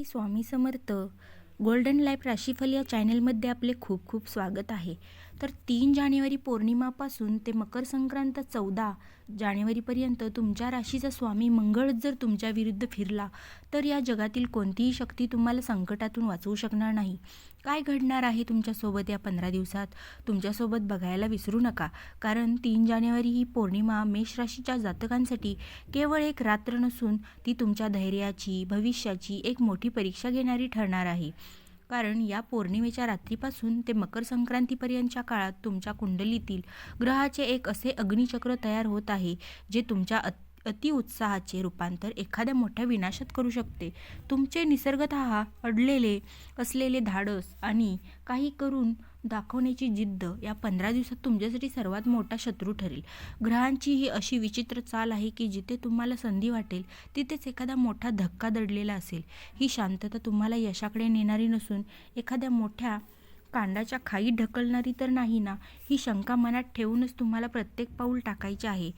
Shri Swami Samarth. Golden life राशीफल या चॅनलमध्ये आपले खूप खूप स्वागत आहे. तर तीन जानेवारी पौर्णिमापासून ते मकर संक्रांत चौदा जानेवारीपर्यंत तुमच्या राशीचा स्वामी मंगळ जर तुमच्या विरुद्ध फिरला तर या जगातील कोणतीही शक्ती तुम्हाला संकटातून वाचवू शकणार नाही. काय घडणार आहे तुमच्यासोबत या पंधरा दिवसात? तुमच्यासोबत बघायला विसरू नका कारण तीन जानेवारी ही पौर्णिमा मेष राशीच्या जातकांसाठी केवळ एक रात्र नसून ती तुमच्या धैर्याची भविष्याची एक मोठी परीक्षा घेणारी ठरणार आहे. कारण या पौर्णिमेच्या रात्रीपासून ते मकर संक्रांतीपर्यंतच्या काळात तुमच्या कुंडलीतील ग्रहाचे एक असे अग्निचक्र तयार होत आहे जे तुमच्या अत अतिउत्साहाचे रूपांतर एखाद्या मोठ्या विनाशात करू शकते. तुमचे निसर्गत अडलेले असलेले धाडस आणि काही करून दाखवण्याची जिद्द या पंधरा दिवसात तुमच्यासाठी सर्वात मोठा शत्रू ठरेल. ग्रहांची ही अशी विचित्र चाल आहे की जिथे तुम्हाला संधी वाटेल तिथेच एखादा मोठा धक्का दडलेला असेल. ही शांतता तुम्हाला यशाकडे नेणारी नसून एखाद्या मोठ्या कांडाच्या खाईत ढकलणारी तर नाही ना? ही शंका मनात ठेवूनच तुम्हाला प्रत्येक पाऊल टाकायचे आहे.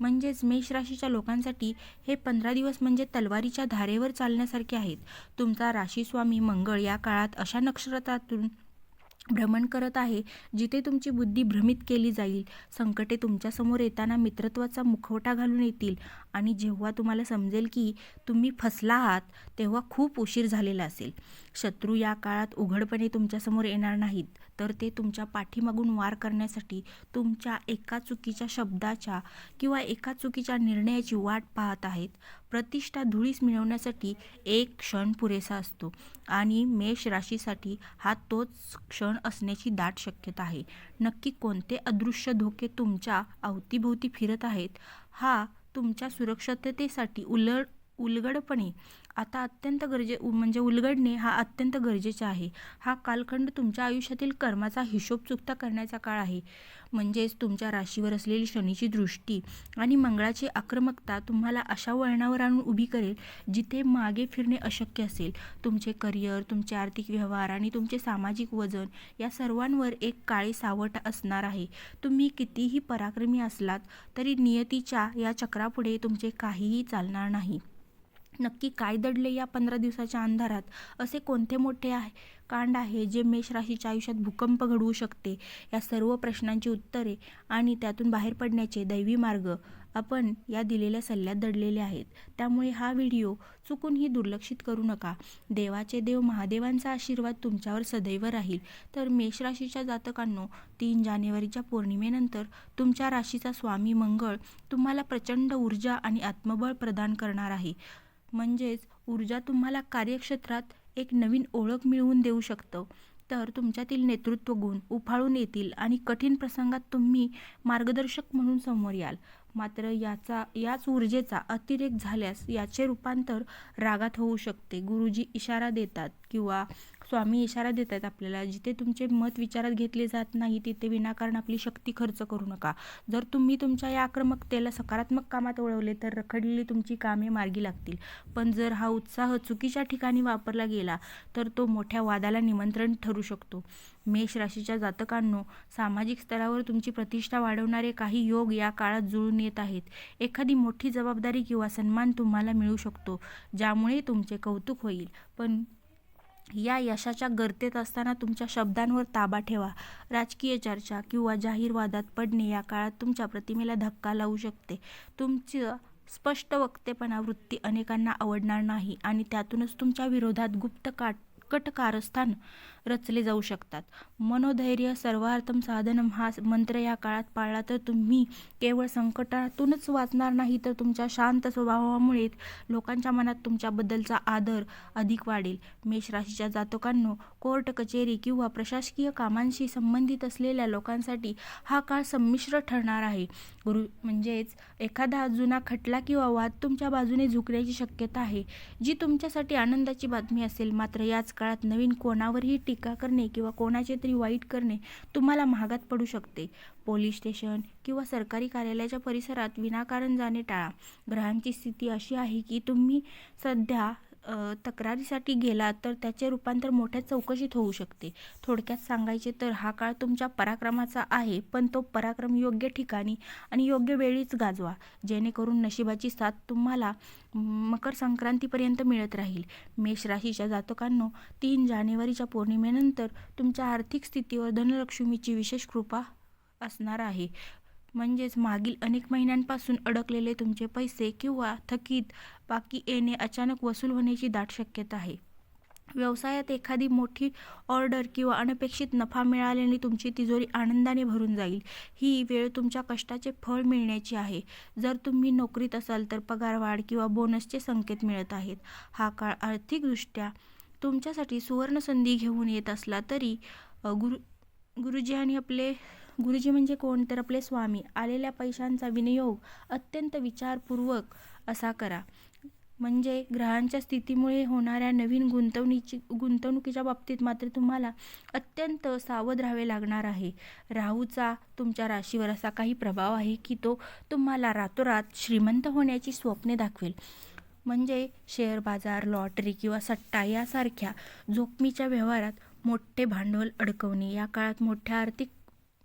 म्हणजेच मेष राशीच्या लोकांसाठी हे पंधरा दिवस म्हणजे तलवारीच्या धारेवर चालण्यासारखे आहेत. तुमचा राशीस्वामी मंगळ या काळात अशा नक्षत्रातून भ्रमण करत आहे जिथे तुमची बुद्धी भ्रमित केली जाईल. संकटे तुमच्यासमोर येताना मित्रत्वाचा मुखवटा घालून येतील. आणि जेव्हा तुम्हाला समजेल की तुम्ही फसला आहात तेव्हा खूप उशीर झालेला असेल. शत्रू या काळात उघडपणे तुमच्यासमोर येणार नाहीत. तर ते तुमच्या पाठीमागून वार करण्यासाठी तुमच्या एका चुकीच्या शब्दाच्या किंवा एका चुकीच्या निर्णयाची वाट पाहत आहेत. प्रतिष्ठा धुळीस मिळवण्यासाठी एक क्षण पुरेसा असतो आणि मेष राशीसाठी हा तोच क्षण असण्याची दाट शक्यता आहे. नक्की कोणते अदृश्य धोके तुमच्या अवतीभोवती फिरत आहेत? हा तुमच्या सुरक्षिततेसाठी उलट उलगडपणे आता अत्यंत गरजे म्हणजे उलगडणे हा अत्यंत गरजेचा आहे. हा कालखंड तुमच्या आयुष्यातील कर्माचा हिशोब चुकता करण्याचा काळ आहे. म्हणजेच तुमच्या राशीवर असलेली शनीची दृष्टी आणि मंगळाची आक्रमकता तुम्हाला अशा वळणावर आणून उभी करेल जिथे मागे फिरणे अशक्य असेल. तुमचे करिअर तुमचे आर्थिक व्यवहार आणि तुमचे सामाजिक वजन या सर्वांवर एक काळी सावट असणार आहे. तुम्ही कितीही पराक्रमी असलात तरी नियतीच्या या चक्रापुढे तुमचे काहीही चालणार नाही. नक्की काय दडले या पंधरा दिवसाच्या अंधारात? असे कोणते मोठे आहे कांड आहे जे मेष राशीच्या आयुष्यात भूकंप घडवू शकते? या सर्व प्रश्नांची उत्तरे आणि त्यातून बाहेर पडण्याचे दैवी मार्ग आपण या दिलेल्या सल्ल्यात दडलेले आहेत. त्यामुळे हा व्हिडिओ चुकूनही दुर्लक्षित करू नका. देवाचे देव महादेवांचा आशीर्वाद तुमच्यावर सदैव राहील. तर मेष राशीच्या जातकांनो तीन जानेवारीच्या पौर्णिमेनंतर तुमच्या राशीचा स्वामी मंगळ तुम्हाला प्रचंड ऊर्जा आणि आत्मबळ प्रदान करणार आहे. म्हणजेच ऊर्जा तुम्हाला कार्यक्षेत्रात एक नवीन ओळख मिळवून देऊ शकतं. तर तुमच्यातील नेतृत्व गुण उफाळून येतील आणि कठीण प्रसंगात तुम्ही मार्गदर्शक म्हणून समोर याल. मात्र याचा याच ऊर्जेचा अतिरेक झाल्यास याचे रूपांतर रागात होऊ शकते. गुरुजी इशारा देतात किंवा स्वामी इशारा देत आहेत आपल्याला जिथे तुमचे मत विचारात घेतले जात नाही तिथे विनाकारण आपली शक्ती खर्च करू नका. जर तुम्ही तुमच्या या आक्रमकतेला सकारात्मक कामात वळवले तर रखडलेली तुमची कामे मार्गी लागतील. पण जर हा उत्साह चुकीच्या ठिकाणी वापरला गेला तर तो मोठ्या वादाला निमंत्रण ठरू शकतो. मेष राशीच्या जातकांनो सामाजिक स्तरावर तुमची प्रतिष्ठा वाढवणारे काही योग या काळात जुळून येत आहेत. एखादी मोठी जबाबदारी किंवा सन्मान तुम्हाला मिळू शकतो ज्यामुळे तुमचे कौतुक होईल. पण या यशाच्या गर्तेत असताना तुमच्या शब्दांवर ताबा ठेवा. राजकीय चर्चा किंवा जाहीर वादात पडणे या काळात तुमच्या प्रतिमेला धक्का लावू शकते. तुमची स्पष्ट वक्तेपणा वृत्ती अनेकांना आवडणार नाही आणि त्यातूनच तुमच्या विरोधात गुप्त काट कट कारस्थान रचले जाऊ शकतात. मनोधैर्य सर्वार्थम साधनम हा मंत्र या काळात पाळला तर तुम्ही केवळ संकटातूनच वाचणार नाही तर तुमच्या शांत स्वभावामुळे लोकांच्या मनात तुमच्याबद्दलचा आदर अधिक वाढेल. मेष राशीच्या जातकांनो कोर्ट कचेरी किंवा प्रशासकीय कामांशी संबंधित असलेल्या लोकांसाठी हा काळ संमिश्र ठरणार आहे. गुरु म्हणजेच एखादा जुना खटला किंवा वाद तुमच्या बाजूने झुकण्याची शक्यता आहे जी तुमच्यासाठी आनंदाची बातमी असेल. मात्र याच काळात नवीन कोणावरही टीका करणे किंवा कोणाचे तरी वाईट करणे तुम्हाला महागात पडू शकते. पोलीस स्टेशन किंवा सरकारी कार्यालयाच्या परिसरात विनाकारण जाणे टाळा. ग्रहांची स्थिती अशी आहे की तुम्ही सध्या तक्रारीसाठी गेलात तर त्याचे रूपांतर मोठ्या चौकशीत होऊ शकते. थोडक्यात सांगायचे तर हा काळ तुमच्या पराक्रमाचा आहे पण तो पराक्रम योग्य ठिकाणी आणि योग्य वेळीच गाजवा. जेणेकरून नशिबाची साथ तुम्हाला मकर संक्रांतीपर्यंत मिळत राहील. मेष राशीच्या जातकांनो तीन जानेवारीच्या पौर्णिमेनंतर तुमच्या आर्थिक स्थितीवर धनलक्ष्मीची विशेष कृपा असणार आहे. म्हणजेच मागील अनेक महिन्यांपासून अडकलेले तुमचे पैसे किंवा थकीत बाकी येणे अचानक वसूल होण्याची दाट शक्यता आहे. व्यवसायात एखादी मोठी ऑर्डर किंवा अनपेक्षित नफा मिळाल्याने तुमची तिजोरी आनंदाने भरून जाईल. ही वेळ तुमच्या कष्टाचे फळ मिळण्याची आहे. जर तुम्ही नोकरीत असाल तर पगारवाढ किंवा बोनसचे संकेत मिळत आहेत. हा काळ आर्थिकदृष्ट्या तुमच्यासाठी सुवर्णसंधी घेऊन येत असला तरी गुरु गुरुजी आणि आपले गुरुजी म्हणजे कोण? तर आपले स्वामी. आलेल्या पैशांचा विनियोग अत्यंत विचारपूर्वक असा करा. म्हणजे ग्रहांच्या स्थितीमुळे होणाऱ्या नवीन गुंतवणीची गुंतवणुकीच्या बाबतीत मात्र तुम्हाला अत्यंत सावध राहावे लागणार आहे. राहूचा तुमच्या राशीवर असा काही प्रभाव आहे की तो तुम्हाला रातोरात श्रीमंत होण्याची स्वप्ने दाखवेल. म्हणजे शेअर बाजार लॉटरी किंवा सट्टा यासारख्या जोखमीच्या व्यवहारात मोठे भांडवल अडकवणे. या काळात मोठ्या आर्थिक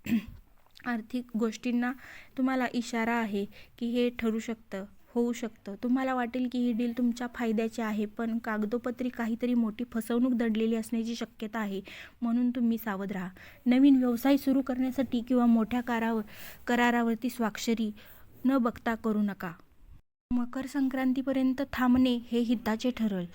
आर्थिक गोष्टींना तुम्हाला इशारा आहे की हे ठरू शकतं होऊ शकतं. तुम्हाला वाटेल की ही डील तुमच्या फायद्याची आहे पण कागदोपत्री काहीतरी मोठी फसवणूक दडलेली असण्याची शक्यता आहे म्हणून तुम्ही सावध राहा. नवीन व्यवसाय सुरू करण्यासाठी किंवा मोठ्या करावर करारावरती स्वाक्षरी न बघता करू नका. मकर संक्रांतीपर्यंत थांबणे हे हिताचे ठरेल.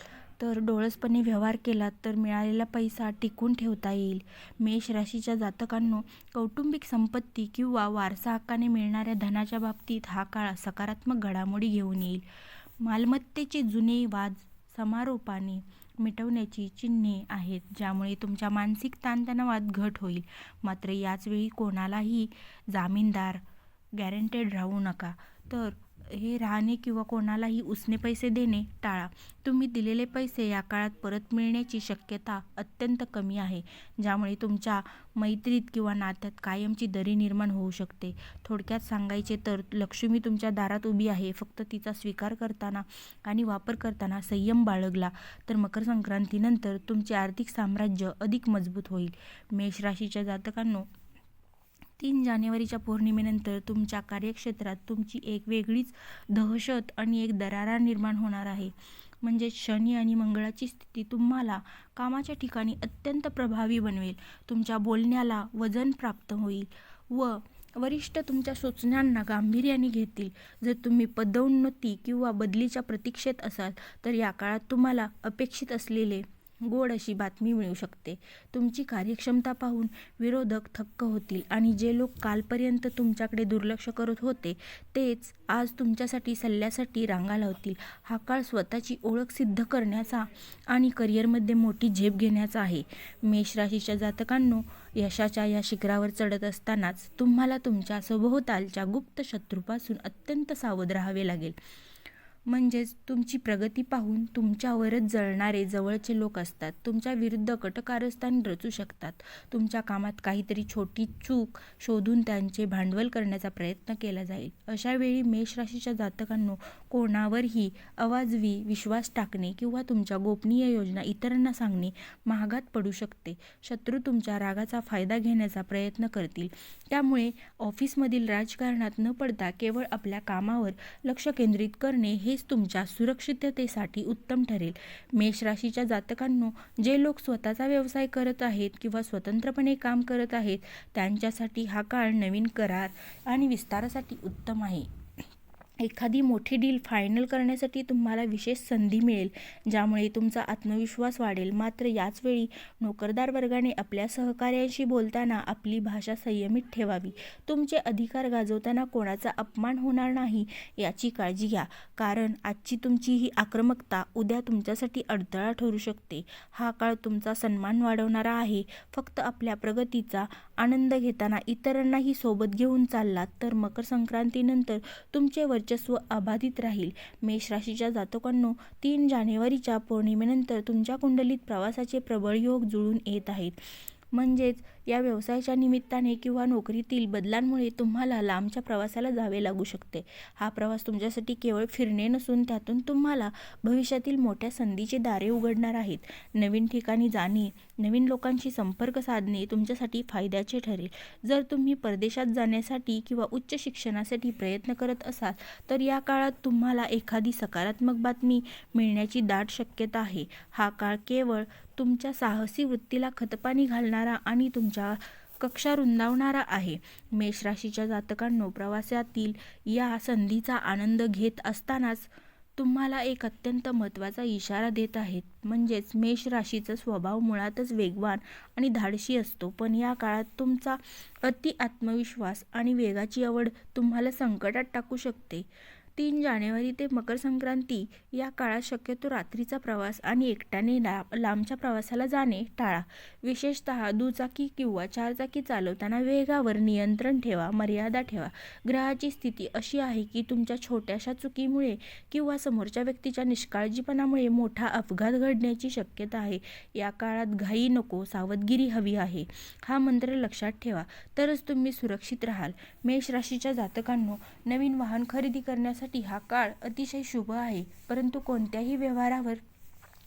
तर डोळसपणे व्यवहार केला तर मिळालेला पैसा टिकून ठेवता येईल. मेष राशीच्या जातकांनो कौटुंबिक संपत्ती किंवा वारसा हक्काने मिळणाऱ्या धनाच्या बाबतीत हा काळ सकारात्मक घडामोडी घेऊन येईल. मालमत्तेचे जुने वाद समारोपाने मिटवण्याची चिन्हे आहेत ज्यामुळे तुमच्या मानसिक ताणतणावात घट होईल. मात्र याचवेळी कोणालाही जामीनदार गॅरंटेड राहू नका. तर हे राहणे किंवा कोणालाही उसने पैसे देणे टाळा. तुम्ही दिलेले पैसे या काळात परत मिळण्याची शक्यता अत्यंत कमी आहे ज्यामुळे तुमच्या मैत्रीत किंवा नात्यात कायमची दरी निर्माण होऊ शकते. थोडक्यात सांगायचे तर लक्ष्मी तुमच्या दारात उभी आहे फक्त तिचा स्वीकार करताना आणि वापर करताना संयम बाळगला तर मकर संक्रांतीनंतर तुमचे आर्थिक साम्राज्य अधिक मजबूत होईल. मेष राशीच्या जातकांनो तीन जानेवारीच्या पौर्णिमेनंतर तुमच्या कार्यक्षेत्रात तुमची एक वेगळीच दहशत आणि एक दरारा निर्माण होणार आहे. म्हणजे शनी आणि मंगळाची स्थिती तुम्हाला कामाच्या ठिकाणी अत्यंत प्रभावी बनवेल. तुमच्या बोलण्याला वजन प्राप्त होईल व वरिष्ठ तुमच्या सूचनांना गांभीर्याने घेतील. जर तुम्ही पदोन्नती किंवा बदलीच्या प्रतीक्षेत असाल तर या काळात तुम्हाला अपेक्षित असलेले गोड अशी बातमी मिळू शकते. तुमची कार्यक्षमता पाहून विरोधक थक्क होतील आणि जे लोक कालपर्यंत तुमच्याकडे दुर्लक्ष करत होते तेच आज तुमच्यासाठी सल्ल्यासाठी रांगा लावतील. हा काळ स्वतःची ओळख सिद्ध करण्याचा आणि करिअरमध्ये मोठी झेप घेण्याचा आहे. मेष राशीच्या जातकांनो यशाच्या या शिखरावर चढत असतानाच तुम्हाला तुमच्या सभोवतालच्या गुप्त शत्रूपासून अत्यंत सावध राहावे लागेल. म्हणजेच तुमची प्रगती पाहून तुमच्यावरच जळणारे जवळचे लोक असतात. तुमच्या विरुद्ध कटकारस्थान रचू शकतात. तुमच्या कामात काहीतरी छोटी चूक शोधून त्यांचे भांडवल करण्याचा प्रयत्न केला जाईल. अशा वेळी मेष राशीच्या जातकांनो कोणावरही अवाजवी विश्वास टाकणे किंवा तुमच्या गोपनीय योजना इतरांना सांगणे महागात पडू शकते. शत्रू तुमच्या रागाचा फायदा घेण्याचा प्रयत्न करतील. त्यामुळे ऑफिसमधील राजकारणात न पडता केवळ आपल्या कामावर लक्ष केंद्रित करणे हेच तुमच्या सुरक्षिततेसाठी उत्तम ठरेल. मेष राशीच्या जातकांनो जे लोक स्वतःचा व्यवसाय करत आहेत किंवा स्वतंत्रपणे काम करत आहेत त्यांच्यासाठी हा काळ नवीन करार आणि विस्तारासाठी उत्तम आहे. एखादी मोठी डील फायनल करण्यासाठी तुम्हाला विशेष संधी मिळेल ज्यामुळे तुमचा आत्मविश्वास वाढेल. मात्र याचवेळी नोकरदार वर्गाने आपल्या सहकार्यांशी बोलताना आपली भाषा संयमित ठेवावी. तुमचे अधिकार गाजवताना कोणाचा अपमान होणार नाही याची काळजी घ्या. कारण आजची तुमची ही आक्रमकता उद्या तुमच्यासाठी अडथळा ठरू शकते. हा काळ तुमचा सन्मान वाढवणारा आहे. फक्त आपल्या प्रगतीचा आनंद घेताना इतरांनाही सोबत घेऊन चाललात तर मकर संक्रांतीनंतर तुमचे वर्चस्व अबाधित राहील. मेष राशीच्या जातकांनो तीन जानेवारीच्या पौर्णिमेनंतर तुमच्या कुंडलीत प्रवासाचे प्रबळ योग जुळून येत आहेत. म्हणजेच या व्यवसायाच्या निमित्ताने किंवा नोकरीतील बदलांमुळे तुम्हाला लांबच्या प्रवासाला जावे लागू शकते. हा प्रवास तुमच्यासाठी केवळ फिरणे नसून त्यातून तुम्हाला भविष्यातील मोठ्या संधीची दारे उघडणार आहेत. नवीन ठिकाणी जाणे नवीन लोकांशी संपर्क साधणे तुमच्यासाठी फायद्याचे ठरेल. जर तुम्ही परदेशात जाण्यासाठी किंवा उच्च शिक्षणासाठी प्रयत्न करत असाल तर या काळात तुम्हाला एखादी सकारात्मक बातमी मिळण्याची दाट शक्यता आहे. हा काळ केवळ तुमच्या साहसी वृत्तीला खतपाणी घालणारा आणि तुमच्या कक्षा रुंदावणारा आहे. मेष राशीच्या जातकांनो प्रवासातील या संधीचा आनंद घेत असतानाच तुम्हाला एक अत्यंत महत्त्वाचा इशारा देत आहेत. म्हणजेच मेष राशीचा स्वभाव मुळातच वेगवान आणि धाडशी असतो. पण या काळात तुमचा अति आत्मविश्वास आणि वेगाची आवड तुम्हाला संकटात टाकू शकते. तीन जानेवारी ते मकर संक्रांती या काळात शक्यतो रात्रीचा प्रवास आणि एकट्याने ला लांबच्या प्रवासाला जाणे टाळा. विशेषतः दुचाकी किंवा चारचाकी चालवताना वेगावर नियंत्रण ठेवा मर्यादा ठेवा. ग्रहाची स्थिती अशी आहे की तुमच्या छोट्याशा चुकीमुळे किंवा समोरच्या व्यक्तीच्या निष्काळजीपणामुळे मोठा अपघात घडण्याची शक्यता आहे. या काळात घाई नको सावधगिरी हवी आहे. हा मंत्र लक्षात ठेवा. तरच तुम्ही सुरक्षित राहाल. मेष राशीच्या जातकांनो नवीन वाहन खरेदी करण्यासाठी हा काळ अतिशय शुभ आहे परंतु कोणत्याही व्यवहारावर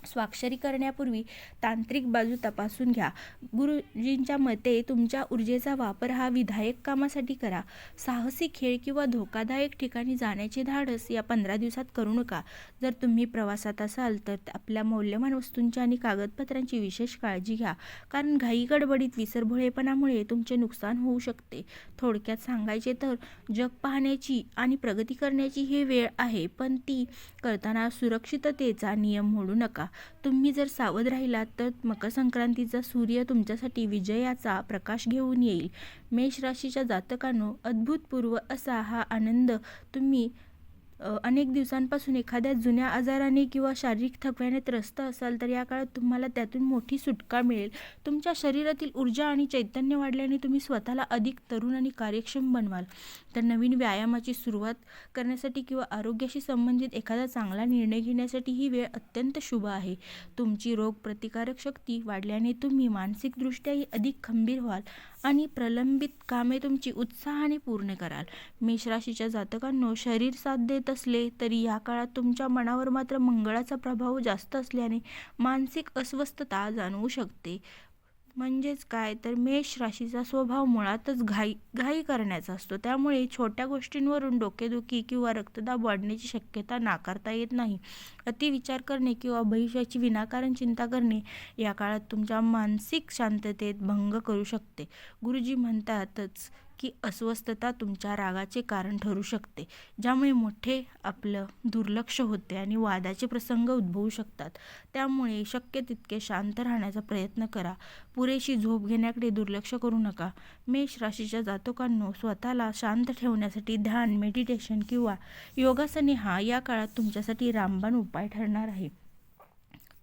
स्वाक्षरी करण्यापूर्वी तांत्रिक बाजू तपासून घ्या. गुरुजींच्या मते तुमच्या ऊर्जेचा वापर हा विधायक कामासाठी करा. साहसी खेळ किंवा धोकादायक ठिकाणी जाण्याचे धाडस या पंधरा दिवसात करू नका. जर तुम्ही प्रवासात असाल तर आपल्या मौल्यवान वस्तूंची आणि कागदपत्रांची विशेष काळजी घ्या. कारण घाई गडबडीत विसरभोळेपणामुळे तुमचे नुकसान होऊ शकते. थोडक्यात सांगायचे तर जग पाहण्याची आणि प्रगती करण्याची ही वेळ आहे पण ती करताना सुरक्षिततेचा नियम मोडू नका. तुम्ही जर सावध राहिलात तर मकर संक्रांतीचा सूर्य तुमच्यासाठी विजयाचा प्रकाश घेऊन येईल. मेष राशीच्या जातकांनो अद्भुतपूर्व असा हा आनंद तुम्ही अनेक दिवसांपासून एखाद्या जुन्या आजाराने किंवा शारीरिक थकव्याने त्रस्त असाल तर या काळात तुम्हाला त्यातून मोठी सुटका मिळेल. तुमच्या शरीरातील ऊर्जा आणि चैतन्य वाढल्याने तुम्ही स्वतःला अधिक तरुण आणि कार्यक्षम बनवाल. तर नवीन व्यायामाची सुरुवात करण्यासाठी किंवा आरोग्याशी संबंधित एखादा चांगला निर्णय घेण्यासाठी ही वेळ अत्यंत शुभ आहे. तुमची रोग प्रतिकारक शक्ती वाढल्याने तुम्ही मानसिकदृष्ट्याही अधिक खंबीर व्हाल आणि प्रलंबित कामे तुमची उत्साहाने पूर्ण कराल. मेष राशीच्या जातकांनो शरीर साथ देत असले तरी या काळात तुमच्या मनावर मात्र मंगळाचा प्रभाव जास्त असल्याने मानसिक अस्वस्थता जाणवू शकते. म्हणजेच काय? तर मेष राशीचा स्वभाव मुळातच घाई घाई करण्याचा असतो. त्यामुळे छोट्या गोष्टींवरून डोकेदुखी किंवा रक्तदाब वाढण्याची शक्यता नाकारता येत नाही. अतिविचार करणे किंवा भविष्याची विनाकारण चिंता करणे या काळात तुमच्या मानसिक शांततेत भंग करू शकते. गुरुजी म्हणतातच की अस्वस्थता तुमच्या रागाचे कारण ठरू शकते ज्यामुळे मोठे आपलं दुर्लक्ष होते आणि वादाचे प्रसंग उद्भवू शकतात. त्यामुळे शक्य तितके शांत राहण्याचा प्रयत्न करा. पुरेशी झोप घेण्याकडे दुर्लक्ष करू नका. मेष राशीच्या जातकांनो स्वतःला शांत ठेवण्यासाठी ध्यान मेडिटेशन किंवा योगासने हा या काळात तुमच्यासाठी रामबाण उपाय ठरणार आहे.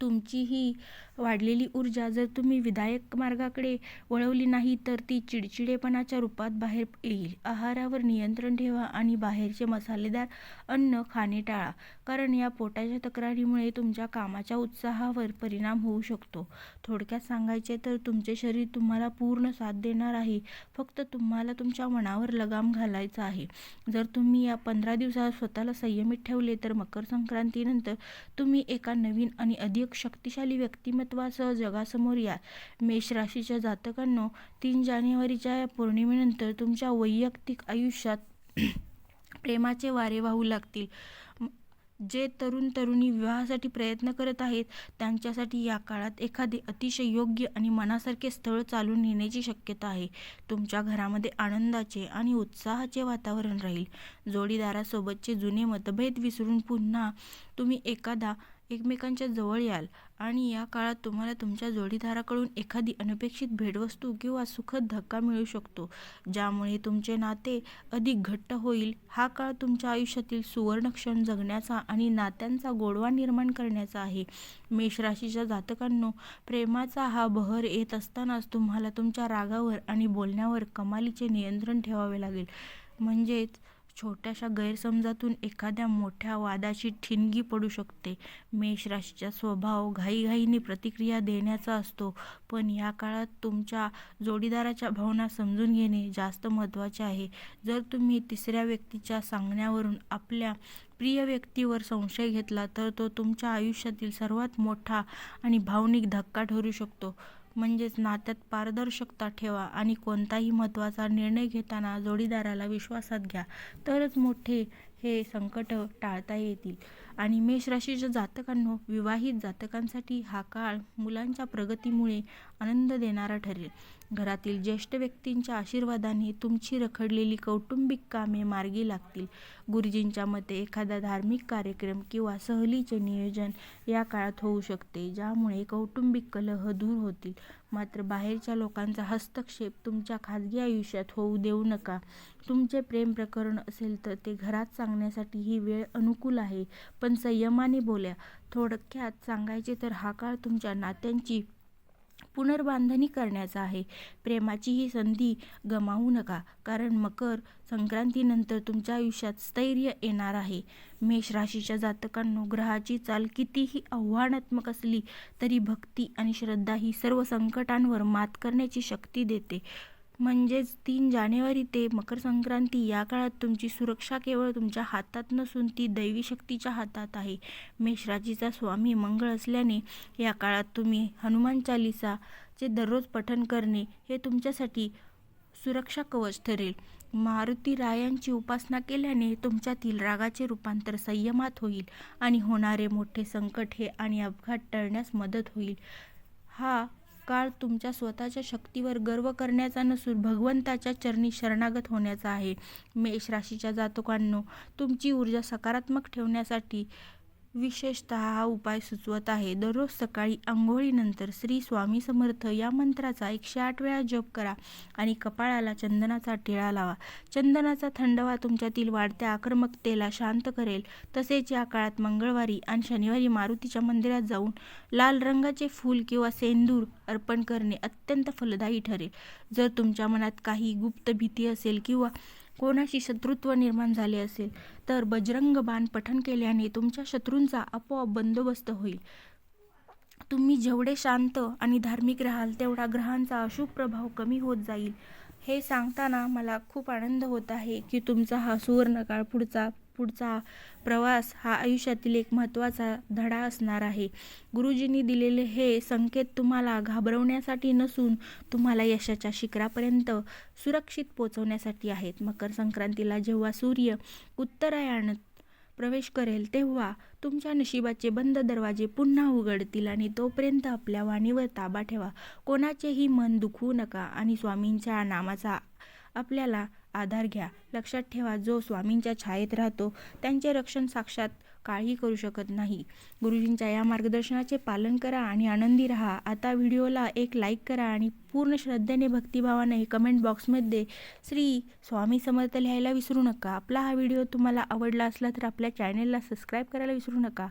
तुमची ही वाढलेली ऊर्जा जर तुम्ही विधायक मार्गाकडे वळवली नाही तर ती चिडचिडेपणाच्या रूपात बाहेर येईल. आहारावर नियंत्रण ठेवा आणि बाहेरचे मसालेदार अन्न खाणे टाळा. कारण या पोटाच्या तक्रारीमुळे तुमच्या कामाच्या उत्साहावर परिणाम होऊ शकतो. थोडक्यात सांगायचे तर तुमचे शरीर तुम्हाला पूर्ण साथ देणार आहे. फक्त तुम्हाला तुमच्या मनावर लगाम घालायचा आहे. जर तुम्ही या पंधरा दिवसात स्वतःला संयमित ठेवले तर मकर संक्रांतीनंतर तुम्ही एका नवीन आणि अधिक शक्तिशाली व्यक्तिमत्वासह जगासमोर या मेष राशीच्या जातकांनो तीन जानेवारीच्या या पौर्णिमेनंतर तुमच्या वैयक्तिक आयुष्यात प्रेमाचे वारे वाहू लागतील. जे तरुण तरुणी विवाहासाठी प्रयत्न करत आहेत त्यांच्यासाठी या काळात एखादे अतिशय योग्य आणि मनासारखे स्थळ चालून येण्याची शक्यता आहे. तुमच्या घरामध्ये आनंदाचे आणि उत्साहाचे वातावरण राहील. जोडीदारासोबतचे जुने मतभेद विसरून पुन्हा तुम्ही एखादा एकमेकांच्या जवळ याल आणि या काळात तुम्हाला तुमच्या जोडीदाराकडून एखादी अनपेक्षित भेटवस्तू किंवा सुखद धक्का मिळू शकतो ज्यामुळे तुमचे नाते अधिक घट्ट होईल. हा काळ तुमच्या आयुष्यातील सुवर्ण क्षण जगण्याचा आणि नात्यांचा गोडवा निर्माण करण्याचा आहे. मेष राशीच्या जातकांनो प्रेमाचा हा बहर येत असतानाच तुम्हाला तुमच्या रागावर आणि बोलण्यावर कमालीचे नियंत्रण ठेवावे लागेल. म्हणजेच छोट्याशा गैरसमजातून एखाद्या मोठ्या वादाची ठिणगी पडू शकते. मेष राशीचा स्वभाव घाईघाईने प्रतिक्रिया देण्याचा असतो. पण या काळात तुमच्या जोडीदाराच्या भावना समजून घेणे जास्त महत्त्वाचे आहे. जर तुम्ही तिसऱ्या व्यक्तीच्या सांगण्यावरून आपल्या प्रिय व्यक्तीवर संशय घेतला तर तो तुमच्या आयुष्यातील सर्वात मोठा आणि भावनिक धक्का ठरू शकतो. म्हणजेच नात्यात पारदर्शकता ठेवा आणि कोणताही महत्त्वाचा निर्णय घेताना जोडीदाराला विश्वासात घ्या. तरच मोठे हे संकट टाळता येतील. आणि मेष राशीच्या जातकांनो विवाहित जातकांसाठी हा काळ मुलांच्या प्रगतीमुळे आनंद देणारा ठरेल. घरातील ज्येष्ठ व्यक्तींच्या आशीर्वादाने तुमची रखडलेली कौटुंबिक कामे मार्गी लागतील. गुरुजींच्या मते एखादा धार्मिक कार्यक्रम किंवा सहलीचे नियोजन या काळात होऊ शकते ज्यामुळे कौटुंबिक कलह दूर होतील. मात्र बाहेरच्या लोकांचा हस्तक्षेप तुमच्या खाजगी आयुष्यात होऊ देऊ नका. तुमचे प्रेम प्रकरण असेल तर ते घरात सांगण्यासाठी ही वेळ अनुकूल आहे. पण संयमाने बोल्या थोडक्यात सांगायचे तर हा काळ तुमच्या नात्यांची पुनर्बांधणी करण्याचा आहे. प्रेमाची ही संधी गमावू नका कारण मकर संक्रांतीनंतर तुमच्या आयुष्यात स्थैर्य येणार आहे. मेष राशीच्या जातकांनो ग्रहाची चाल कितीही आव्हानात्मक असली तरी भक्ती आणि श्रद्धा ही सर्व संकटांवर मात करण्याची शक्ती देते. म्हणजेच तीन जानेवारी ते मकर संक्रांती या काळात तुमची सुरक्षा केवळ तुमच्या हातात नसून ती दैवी शक्तीच्या हातात आहे. मेष राशीचा स्वामी मंगळ असल्याने या काळात तुम्ही हनुमान चालिसाचे दररोज पठण करणे हे तुमच्यासाठी सुरक्षा कवच ठरेल. मारुती रायांची उपासना केल्याने तुमच्यातील रागाचे रूपांतर संयमात होईल आणि होणारे मोठे संकट हे आणि अपघात टळण्यास मदत होईल. हा काळ तुमच्या स्वतःच्या शक्तीवर गर्व करण्याचा नसून भगवंताच्या चरणी शरणागत होण्याचा आहे. मेष राशीच्या जातकांनो तुमची ऊर्जा सकारात्मक ठेवण्यासाठी विशेषतः हा उपाय सुचवत आहे. दररोज सकाळी आंघोळीनंतर श्री स्वामी समर्थ या मंत्राचा एकशे आठ वेळा जप करा आणि कपाळाला चंदनाचा टिळा लावा. चंदनाचा थंडवा तुमच्यातील वाढत्या आक्रमकतेला शांत करेल. तसेच या काळात मंगळवारी आणि शनिवारी मारुतीच्या मंदिरात जाऊन लाल रंगाचे फूल किंवा सेंदूर अर्पण करणे अत्यंत फलदायी ठरेल. जर तुमच्या मनात काही गुप्त भीती असेल किंवा कोणाशी शत्रुत्व निर्माण झाले असेल तर बजरंग बाण पठण केल्याने तुमच्या शत्रूंचा आपोआप बंदोबस्त होईल. तुम्ही जेवढे शांत आणि धार्मिक राहाल तेवढा ग्रहांचा अशुभ प्रभाव कमी होत जाईल. हे सांगताना मला खूप आनंद होत आहे की तुमचा हा सुवर्णकाळ पुढचा पुढचा प्रवास हा आयुष्यातील एक महत्त्वाचा धडा असणार आहे. गुरुजींनी दिलेले हे संकेत तुम्हाला घाबरवण्यासाठी नसून तुम्हाला यशाच्या शिखरापर्यंत सुरक्षित पोचवण्यासाठी आहेत. मकर संक्रांतीला जेव्हा सूर्य उत्तरायणात प्रवेश करेल तेव्हा तुमच्या नशिबाचे बंद दरवाजे पुन्हा उघडतील आणि तोपर्यंत आपल्या वाणीवर ताबा ठेवा. कोणाचेही मन दुखवू नका आणि स्वामींच्या नामाचा आपल्याला आधार घ्या. लक्षात ठेवा जो स्वामींच्या छायेत राहतो त्यांचे रक्षण साक्षात काळी करू शकत नाही. गुरुजींच्या या मार्गदर्शनाचे पालन करा आणि आनंदी राहा. आता व्हिडिओला एक लाईक करा आणि पूर्ण श्रद्धेने भक्तिभावाने कमेंट बॉक्समध्ये श्री स्वामी समर्थ लिहायला विसरू नका. आपला हा व्हिडिओ तुम्हाला आवडला असला तर आपल्या चॅनेलला सबस्क्राईब करायला विसरू नका.